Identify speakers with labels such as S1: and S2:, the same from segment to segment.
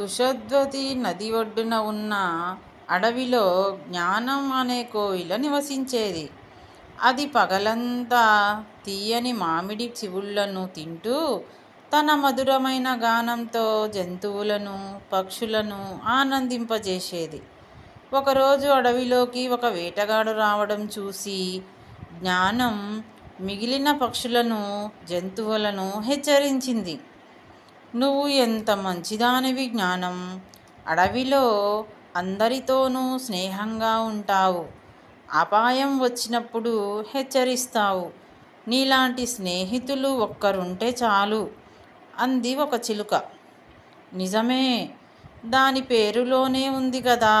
S1: కుశధ్వతి నది ఒడ్డున ఉన్న అడవిలో జ్ఞానం అనే కోయిల నివసించేది. అది పగలంతా తీయని మామిడి చివుళ్ళను తింటూ తన మధురమైన గానంతో జంతువులను, పక్షులను ఆనందింపజేసేది. ఒకరోజు అడవిలోకి ఒక వేటగాడు రావడం చూసి జ్ఞానం మిగిలిన పక్షులను, జంతువులను హెచ్చరించింది. నువ్వు ఎంత మంచిదానివి జ్ఞానం! అడవిలో అందరితోనూ స్నేహంగా ఉంటావు. అపాయం వచ్చినప్పుడు హెచ్చరిస్తావు. నీలాంటి స్నేహితులు ఒక్కరుంటే చాలు అంది ఒక చిలుక. నిజమే! దాని పేరులోనే ఉంది కదా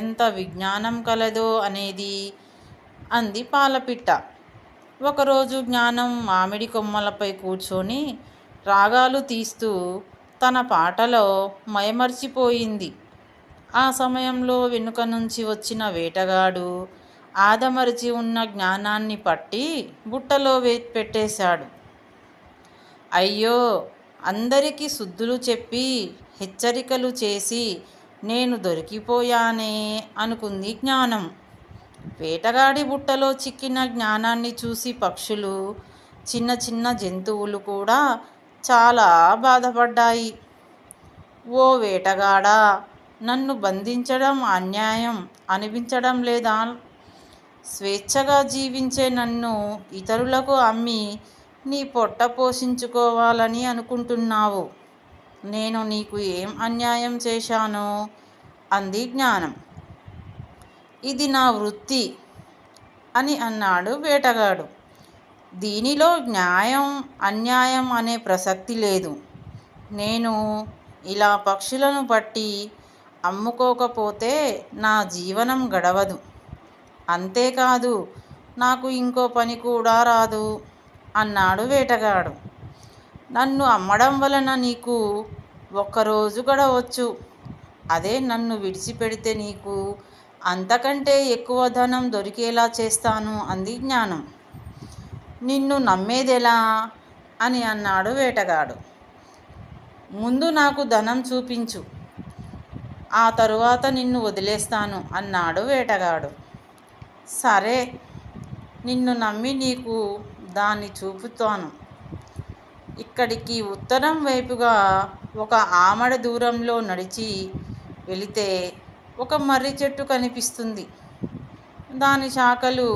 S1: ఎంత విజ్ఞానం కలదో అనేది అంది పాలపిట్ట. ఒకరోజు జ్ఞానం మామిడి కొమ్మలపై కూర్చొని రాగాలు తీస్తూ తన పాటలో మయమర్చిపోయింది ఆ సమయంలో వెనుక నుంచి వచ్చిన వేటగాడు ఆదమరచి ఉన్న జ్ఞానాన్ని పట్టి బుట్టలో పెట్టేశాడు. అయ్యో! అందరికీ శుద్ధులు చెప్పి, హెచ్చరికలు చేసి నేను దొరికిపోయానే అనుకుంది జ్ఞానం. వేటగాడి బుట్టలో చిక్కిన జ్ఞానాన్ని చూసి పక్షులు, చిన్న చిన్న జంతువులు కూడా చాలా బాధపడ్డాయి. ఓ వేటగాడా! నన్ను బంధించడం అన్యాయం అనిపించడం లేదా? స్వేచ్ఛగా జీవించే నన్ను ఇతరులకు అమ్మి నీ పొట్ట పోషించుకోవాలని అనుకుంటున్నావు. నేను నీకు ఏం అన్యాయం చేశాను? అంది జ్ఞానం. ఇది నా వృత్తి అని అన్నాడు వేటగాడు. దీనిలో న్యాయం, అన్యాయం అనే ప్రసక్తి లేదు. నేను ఇలా పక్షులను పట్టి అమ్ముకోకపోతే నా జీవనం గడవదు. అంతేకాదు నాకు ఇంకో పని కూడా రాదు అన్నాడు వేటగాడు. నన్ను అమ్మడం వలన నీకు ఒక్కరోజు గడవచ్చు. అదే నన్ను విడిచిపెడితే నీకు అంతకంటే ఎక్కువ ధనం దొరికేలా చేస్తాను అంది జ్ఞానం. నిన్ను నమ్మేదెలా? అని అన్నాడు వేటగాడు. ముందు నాకు ధనం చూపించు. ఆ తరువాత నిన్ను వదిలేస్తాను అన్నాడు వేటగాడు. సరే! నిన్ను నమ్మి నీకు దాన్ని చూపుతాను. ఇక్కడికి ఉత్తరం వైపుగా ఒక ఆమడ దూరంలో నడిచి వెళితే ఒక మర్రి చెట్టు కనిపిస్తుంది. దాని శాఖలు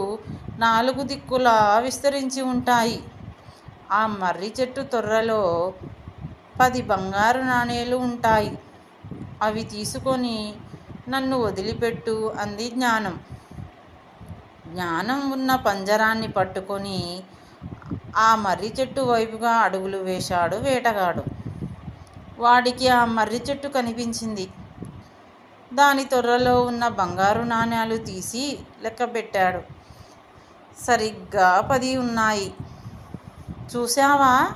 S1: నాలుగు దిక్కులా విస్తరించి ఉంటాయి. ఆ మర్రి చెట్టు తొర్రలో పది బంగారు నాణేలు ఉంటాయి. అవి తీసుకొని నన్ను వదిలిపెట్టు అంది జ్ఞానం. జ్ఞానం ఉన్న పంజరాన్ని పట్టుకొని ఆ మర్రి చెట్టు వైపుగా అడుగులు వేశాడు వేటగాడు. వాడికి ఆ మర్రి చెట్టు కనిపించింది. దాని తొర్రలో ఉన్న బంగారు నాణేలు తీసి లెక్కపెట్టాడు. సరిగ్గా పది ఉన్నాయి. చూశావా?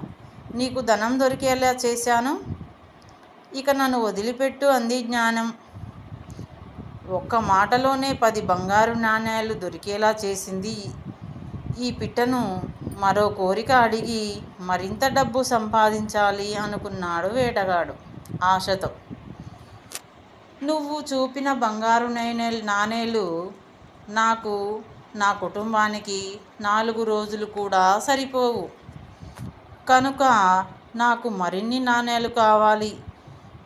S1: నీకు ధనం దొరికేలా చేశాను. ఇక నన్ను వదిలిపెట్టు అంది జ్ఞానం. ఒక్క మాటలోనే పది బంగారు నాణేలు దొరికేలా చేసింది ఈ పిట్టను మరో కోరిక అడిగి మరింత డబ్బు సంపాదించాలి అనుకున్నాడు వేటగాడు ఆశతో. నువ్వు చూపిన బంగారు నాణేలు నాకు, నా కుటుంబానికి నాలుగు రోజులు కూడా సరిపోవు. కనుక నాకు మరిన్ని నాణేలు కావాలి.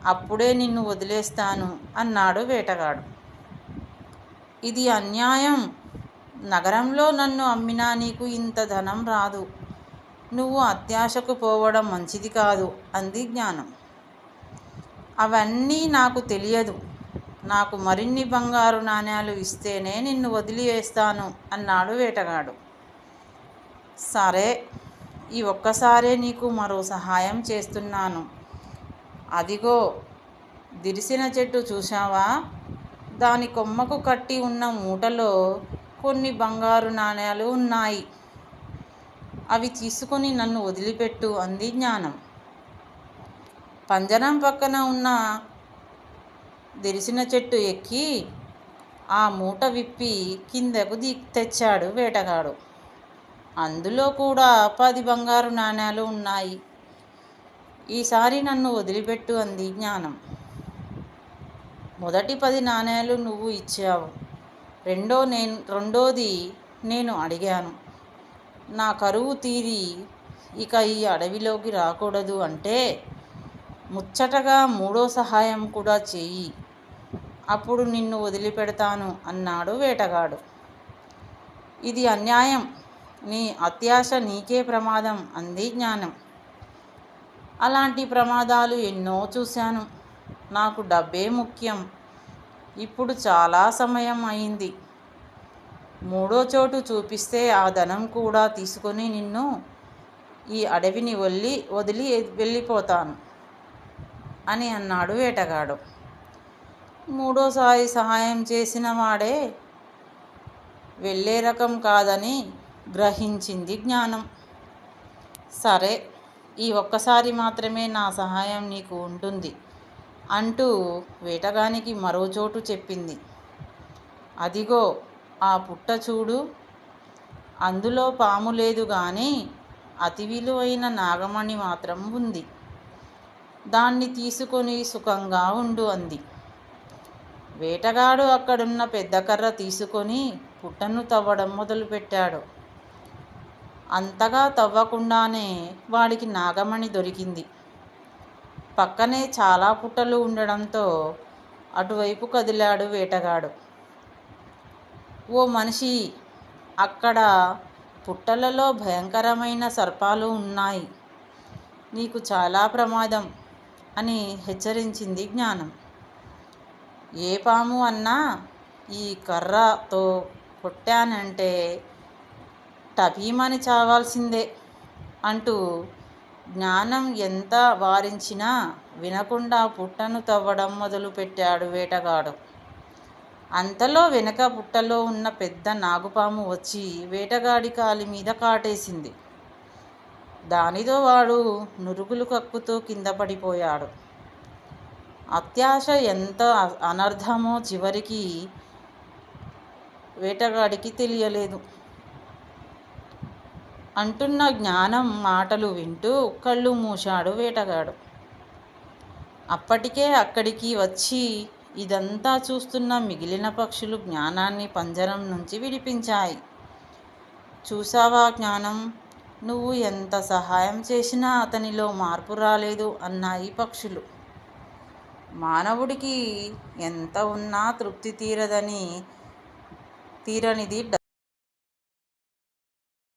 S1: అప్పుడే నిన్ను వదిలేస్తాను అన్నాడు వేటగాడు. ఇది అన్యాయం. నగరంలో నన్ను అమ్మినా నీకు ఇంత ధనం రాదు. నువ్వు అత్యాశకు పోవడం మంచిది కాదు అంది జ్ఞానం. అవన్నీ నాకు తెలియదు. నాకు మరిన్ని బంగారు నాణ్యాలు ఇస్తేనే నిన్ను వదిలివేస్తాను అన్నాడు వేటగాడు. సరే! ఈ ఒక్కసారే నీకు మరో సహాయం చేస్తున్నాను. అదిగో దిరిసిన చెట్టు చూశావా? దాని కొమ్మకు కట్టి ఉన్న మూటలో కొన్ని బంగారు నాణ్యాలు ఉన్నాయి. అవి తీసుకొని నన్ను వదిలిపెట్టు అంది జ్ఞానం. పంజరం పక్కన ఉన్న దిరిసిన చెట్టు ఎక్కి ఆ మూట విప్పి కిందకు తెచ్చాడు వేటగాడు. అందులో కూడా పది బంగారు నాణేలు ఉన్నాయి. ఈసారి నన్ను వదిలిపెట్టు అంది జ్ఞానం. మొదటి పది నాణేలు నువ్వు ఇచ్చావు రెండో నేను రెండోది నేను అడిగాను నా కరువు తీరి ఇక ఈ అడవిలోకి రాకూడదు అంటే ముచ్చటగా మూడో సహాయం కూడా చెయ్యి అప్పుడు నిన్ను వదిలిపెడతాను అన్నాడు వేటగాడు. ఇది అన్యాయం. నీ అత్యాశ నీకే ప్రమాదం అంది జ్ఞానం. అలాంటి ప్రమాదాలు ఎన్నో చూశాను. నాకు డబ్బే ముఖ్యం. ఇప్పుడు చాలా సమయం అయింది. మూడో చోటు చూపిస్తే ఆ ధనం కూడా తీసుకొని నిన్ను ఈ అడవిని వల్లి వదిలి వెళ్ళిపోతాను అని అన్నాడు వేటగాడు. మూడోసారి సహాయం చేసిన వాడే వెళ్ళే రకం కాదని గ్రహించింది జ్ఞానం. సరే ఈ ఒక్కసారి మాత్రమే నా సహాయం నీకు ఉంటుంది అంటూ వేటగానికి మరో చోటు చెప్పింది. అదిగో ఆ పుట్ట చూడు. అందులో పాము లేదు కానీ అతి విలువైన నాగమణి మాత్రం ఉంది. దాన్ని తీసుకొని సుఖంగా ఉండు అంది. వేటగాడు అక్కడున్న పెద్ద కర్ర తీసుకొని పుట్టను తవ్వడం మొదలుపెట్టాడు. అంతగా తవ్వకుండానే వాడికి నాగమణి దొరికింది. పక్కనే చాలా పుట్టలు ఉండడంతో అటువైపు కదిలాడు వేటగాడు. ఓ మనిషి అక్కడ పుట్టలలో భయంకరమైన సర్పాలు ఉన్నాయి. నీకు చాలా ప్రమాదం అని హెచ్చరించింది జ్ఞానం. ఏ పాము అన్నా ఈ కర్రతో కొట్టానంటే టపీమని చావాల్సిందే అంటూ జ్ఞానం ఎంత వారించినా వినకుండా పుట్టను తవ్వడం మొదలుపెట్టాడు వేటగాడు. అంతలో వెనక పుట్టలో ఉన్న పెద్ద నాగుపాము వచ్చి వేటగాడి కాలి మీద కాటేసింది. దానితో వాడు నురుగులు కక్కుతూ కింద పడిపోయాడు. అత్యాశ ఎంత అనర్థమో చివరికి వేటగాడికి తెలియలేదు. అంటున్న జ్ఞానం మాటలు వింటూ కళ్ళు మూశాడు వేటగాడు. అప్పటికే అక్కడికి వచ్చి ఇదంతా చూస్తున్న మిగిలిన పక్షులు జ్ఞానాన్ని పంజరం నుంచి విడిపించాయి. చూసావా జ్ఞానం? నువ్వు ఎంత సహాయం చేసినా అతనిలో మార్పు రాలేదు అన్నాయి పక్షులు. మానవుడికి ఎంత ఉన్నా తృప్తి తీరదని తీరనిది